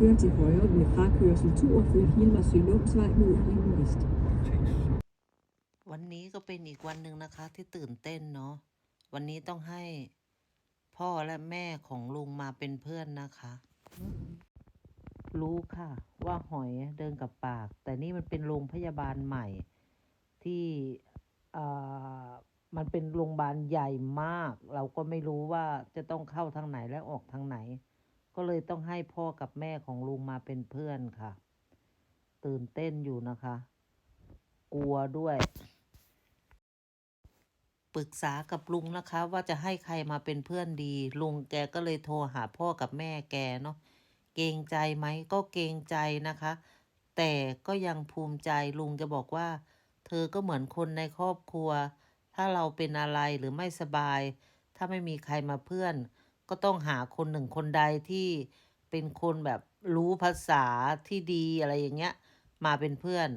Kør til højre ved frakørsel 42 Hilmersø Lundsvej mod Ring Vest. วันนี้ก็เป็นอีกวันหนึ่งนะคะที่ตื่นเต้นเนาะ วันนี้ต้องให้พ่อและแม่ของลุงมาเป็นเพื่อนนะคะ รู้ค่ะ ว่าหอยเดินกับปาก แต่นี่มันเป็นโรงพยาบาลใหม่ ที่อ่อมันเป็นโรงพยาบาลใหญ่มาก เราก็ไม่รู้ว่าจะต้องเข้าทางไหนและออกทางไหน ก็เลยต้องให้พ่อกับแม่ของลุงมาเป็นเพื่อนค่ะ ตื่นเต้นอยู่นะคะ กลัวด้วยปรึกษากับลุงนะคะ ว่าจะให้ใครมาเป็นเพื่อนดี ลุงแกก็เลยโทรหาพ่อกับแม่แกเนาะเกรงใจไหมก็เกรงใจนะคะ แต่ก็ยังภูมิใจลุงจะบอกว่า เธอก็เหมือนคนในครอบครัว ถ้าเราเป็นอะไรหรือไม่สบาย ถ้าไม่มีใครมาเพื่อน ก็ต้องหาคนหนึ่งคนใดที่เป็นคนแบบรู้ภาษาที่ดีอะไรอย่างเงี้ย มาเป็นเพื่อน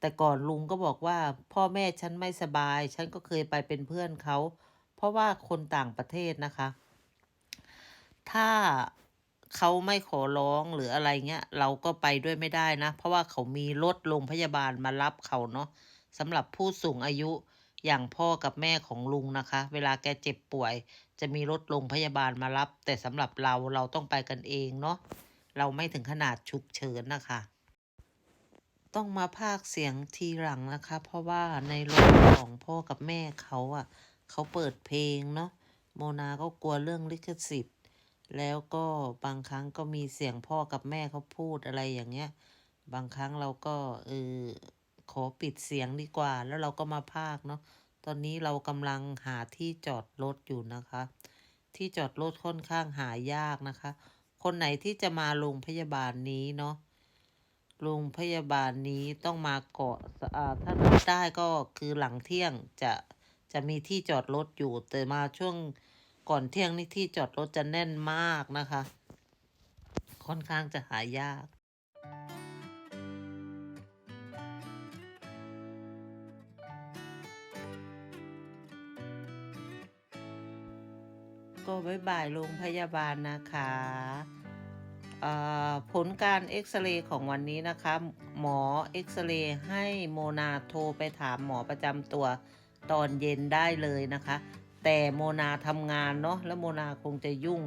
แต่ก่อนลุงก็บอกว่า พ่อแม่ฉันไม่สบาย ฉันก็เคยไปเป็นเพื่อนเขา เพราะว่าคนต่างประเทศนะคะ ถ้าเขาไม่ขอร้องหรืออะไรเงี้ย เราก็ไปด้วยไม่ได้นะ เพราะว่าเขามีรถโรงพยาบาลมารับเขาเนาะสำหรับผู้สูงอายุ อย่างพ่อกับแม่ของลุงนะคะ เวลาแกเจ็บป่วย จะมีรถโรงพยาบาลมารับ แต่สำหรับเราเราต้องไปกันเองเนาะเราไม่ถึงขนาดฉุกเฉินนะคะ ต้องมาพากเสียงทีหลังนะคะ เพราะว่าในรถของพ่อกับแม่เขาอะเขาเปิดเพลงเนาะโมนาก็กลัวเรื่องลิขสิทธิ์ แล้วก็บางครั้งก็มีเสียงพ่อกับแม่เขาพูดอะไรอย่างเงี้ย บางครั้งเราก็เออ ขอปิดเสียงดีกว่า แล้วเราก็มาพากเนาะตอนนี้เรากำลังหาที่จอดรถอยู่นะคะ ที่จอดรถค่อนข้างหายากนะคะ คนไหนที่จะมาโรงพยาบาลนี้เนาะโรงพยาบาลนี้ต้องมาเกาะถ้าได้ก็คือหลังเที่ยงจะจะมีที่จอดรถอยู่ แต่มาช่วงก่อนเที่ยงนี่ที่จอดรถจะแน่นมากนะคะ ค่อนข้างจะหายาก ก็บายบายโรงพยาบาลนะคะเอ่อผลการเอ็กซเรย์ของวันนี้นะคะ หมอเอ็กซเรย์ให้โมนาโทรไปถามหมอประจำตัวตอนเย็นได้เลยนะคะ แต่โมนาทำงานเนาะแล้วโมนาคงจะยุ่ง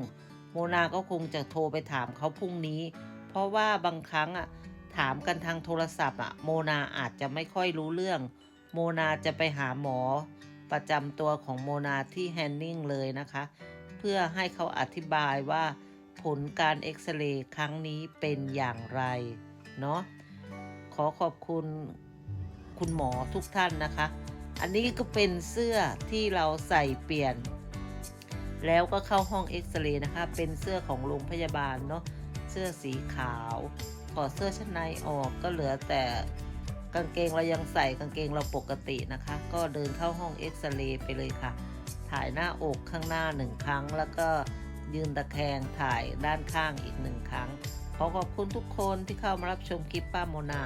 โมนาก็คงจะโทรไปถามเขาพรุ่งนี้ เพราะว่าบางครั้งอะถามกันทางโทรศัพท์อะโมนาอาจจะไม่ค่อยรู้เรื่อง โมนาจะไปหาหมอประจำตัวของโมนาที่แฮนนิงเลยนะคะ เพื่อให้เขาอธิบายว่า ผลการเอ็กซเรย์ครั้งนี้เป็นอย่างไรเนาะขอขอบคุณคุณหมอทุกท่านนะคะ อันนี้ก็เป็นเสื้อที่เราใส่เปลี่ยน แล้วก็เข้าห้องเอ็กซเรย์นะคะ เป็นเสื้อของโรงพยาบาลเนาะเสื้อสีขาวถอดเสื้อชั้นในออกก็เหลือแต่กางเกงเรายังใส่กางเกงเราปกตินะคะ ก็เดินเข้าห้องเอ็กซเรย์ไปเลยค่ะ ถ่ายหน้าอกข้างหน้าหนึ่งครั้ง แล้วก็ยืนตะแคงถ่ายด้านข้างอีกหนึ่งครั้ง ขอขอบคุณทุกคนที่เข้ามารับชมคลิปป้าโมนา